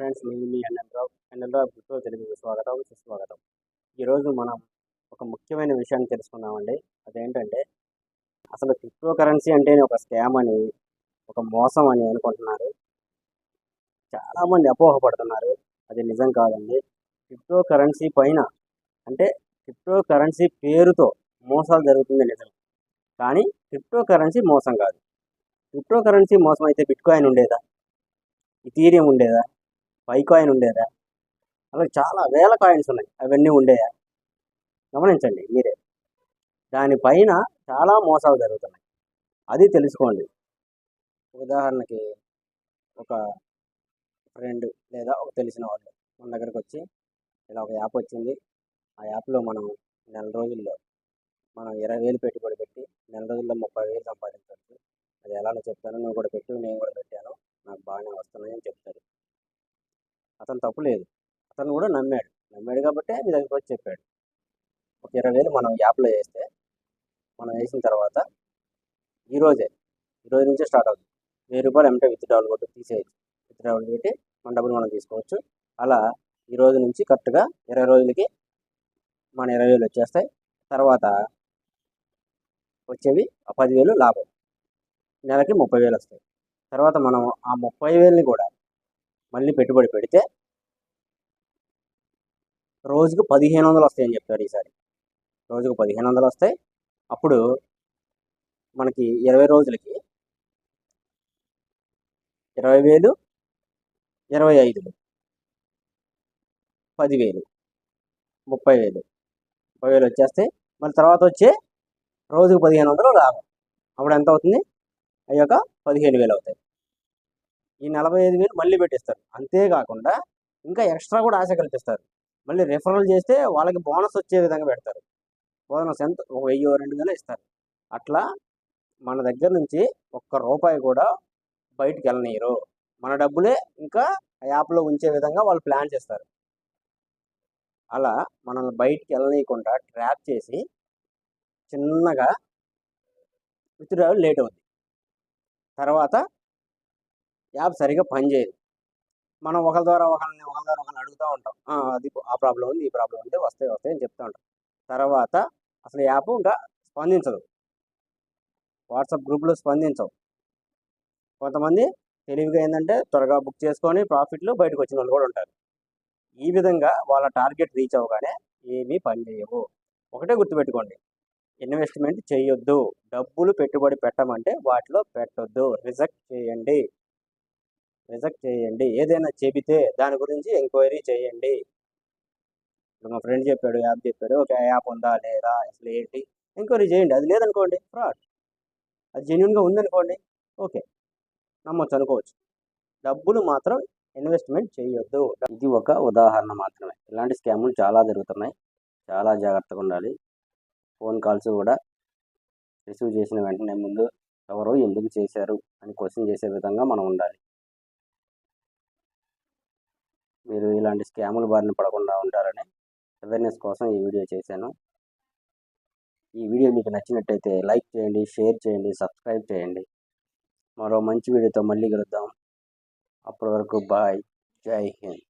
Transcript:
Friends నేను మీ ఎన్ఎల్రావు ఎన్ఎల్రావు గుర్తు తెలుగు స్వాగతం సుస్వాగతం. ఈరోజు మనం ఒక ముఖ్యమైన విషయాన్ని తెలుసుకుందామండి. అదేంటంటే అసలు క్రిప్టో కరెన్సీ అంటేనే ఒక స్కామ్ అని ఒక మోసం అని అనుకుంటున్నారు. చాలామంది అపోహపడుతున్నారు. అది నిజం కాదండి. క్రిప్టో కరెన్సీ పైన అంటే క్రిప్టో కరెన్సీ పేరుతో మోసాలు జరుగుతుంది నిజం. కానీ క్రిప్టో కరెన్సీ మోసం కాదు. క్రిప్టో కరెన్సీ మోసం అయితే బిట్కాయిన్ ఉండేదా? ఇథీరియం ఉండేదా? ఫైవ్ కాయిన్ ఉండేదా? అలా చాలా వేల కాయిన్స్ ఉన్నాయి. అవన్నీ ఉండేయా? గమనించండి మీరే. దానిపైన చాలా మోసాలు జరుగుతున్నాయి. అది తెలుసుకోండి. ఉదాహరణకి ఒక ఫ్రెండ్ లేదా ఒక తెలిసిన వాళ్ళు మన దగ్గరకు వచ్చి ఇలా ఒక యాప్ వచ్చింది. ఆ యాప్లో మనం నెల రోజుల్లో మనం ఇరవై వేలు పెట్టుబడి పెట్టి నెల రోజుల్లో ముప్పై వేలు సంపాదించవచ్చు. అది ఎలానో చెప్తాను నువ్వు కూడా పెట్టు నేను కూడా పెట్టాను. నాకు బాగానే వస్తున్నాయి అని చెప్తారు. అతను తప్పు లేదు. అతను కూడా నమ్మాడు. నమ్మాడు కాబట్టి మీ దగ్గరికి వచ్చి చెప్పాడు. ఒక ఇరవై వేలు మనం యాప్లో వేస్తే మనం వేసిన తర్వాత ఈరోజే ఈరోజు నుంచే స్టార్ట్ అవుతుంది. వెయ్యి రూపాయలు ఎంటే విత్ డ్రావల్ కొట్టి తీసేయచ్చు. విత్డ్రావల్ పెట్టి మన డబ్బులు మనం తీసుకోవచ్చు. అలా ఈ రోజు నుంచి కరెక్ట్గా ఇరవై రోజులకి మన ఇరవై వేలు వచ్చేస్తాయి. తర్వాత వచ్చేవి ఆ పదివేలు లాభం. నెలకి ముప్పై వేలు వస్తాయి. తర్వాత మనం ఆ ముప్పై వేలని కూడా మళ్ళీ పెట్టుబడి పెడితే రోజుకు పదిహేను వందలు వస్తాయని చెప్పారు ఈసారి. రోజుకు పదిహేను వందలు వస్తాయి. అప్పుడు మనకి ఇరవై రోజులకి ఇరవై వేలు ఇరవై ఐదులు పదివేలు ముప్పై వేలు ముప్పై వేలు వచ్చేస్తాయి మళ్ళీ తర్వాత వచ్చే రోజుకు పదిహేను వందలు లాభం అప్పుడు ఎంత అవుతుంది? అయ్యాక పదిహేను వేలు అవుతాయి. ఈ నలభై ఐదు వేలు మళ్ళీ పెట్టిస్తారు. అంతేకాకుండా ఇంకా ఎక్స్ట్రా కూడా ఆశ కల్పిస్తారు. మళ్ళీ రిఫరల్ చేస్తే వాళ్ళకి బోనస్ వచ్చే విధంగా పెడతారు. బోనస్ ఎంత? ఒక వెయ్యి రెండు వేలు ఇస్తారు. అట్లా మన దగ్గర నుంచి ఒక్క రూపాయి కూడా బయటికి వెళ్ళనీయరు. మన డబ్బులే ఇంకా ఆ యాప్లో ఉంచే విధంగా వాళ్ళు ప్లాన్ చేస్తారు. అలా మనల్ని బయటికి వెళ్ళనీయకుండా ట్రాప్ చేసి చిన్నగా విత్డ్రావల్ లేట్ అవుతుంది తర్వాత యాప్ సరిగా పనిచేయదు. మనం ఒకరి ద్వారా ఒకరిని ఒకరి ద్వారా ఒకరిని అడుగుతూ ఉంటాం. అది ఆ ప్రాబ్లం ఉంది ఈ ప్రాబ్లం ఉంది వస్తాయి వస్తాయి అని చెప్తూ ఉంటాం. తర్వాత అసలు యాప్ ఇంకా స్పందించదు. వాట్సాప్ గ్రూప్లో స్పందించవు. కొంతమంది తెలివిగా ఏంటంటే త్వరగా బుక్ చేసుకొని ప్రాఫిట్లు బయటకు వచ్చిన వాళ్ళు కూడా ఉంటారు. ఈ విధంగా వాళ్ళ టార్గెట్ రీచ్ అవ్వగానే ఏమీ పని చేయవు. ఒకటే గుర్తుపెట్టుకోండి. ఇన్వెస్ట్మెంట్ చేయొద్దు. డబ్బులు పెట్టుబడి పెట్టమంటే వాటిలో పెట్టొద్దు. రిజెక్ట్ చేయండి. రిజెక్ట్ చేయండి. ఏదైనా చెబితే దాని గురించి ఎంక్వైరీ చేయండి. ఇప్పుడు మా ఫ్రెండ్ చెప్పాడు యాప్ చెప్పాడు. ఒక యాప్ ఉందా? లేదా? అసలు ఏంటి? ఎంక్వైరీ చేయండి. అది లేదనుకోండి ఫ్రాడ్. అది జెన్యున్గా ఉందనుకోండి ఓకే. నమ్మొచ్చు అనుకోవచ్చు. డబ్బులు మాత్రం ఇన్వెస్ట్మెంట్ చేయొద్దు. ఇది ఒక ఉదాహరణ మాత్రమే. ఇలాంటి స్కాములు చాలా జరుగుతున్నాయి. చాలా జాగ్రత్తగా ఉండాలి. ఫోన్ కాల్స్ కూడా రిసీవ్ చేసిన వెంటనే ముందు ఎవరు ఎందుకు చేశారు అని క్వశ్చన్ చేసే విధంగా మనం ఉండాలి. మీరు ఇలాంటి స్కాముల బారిన పడకుండా ఉండాలని అవేర్నెస్ కోసం ఈ వీడియో చేశాను. ఈ వీడియో మీకు నచ్చినట్టయితే లైక్ చేయండి షేర్ చేయండి సబ్స్క్రైబ్ చేయండి. మరో మంచి వీడియోతో మళ్ళీ కలుద్దాం. అప్పటి వరకు బాయ్. జై హింద్.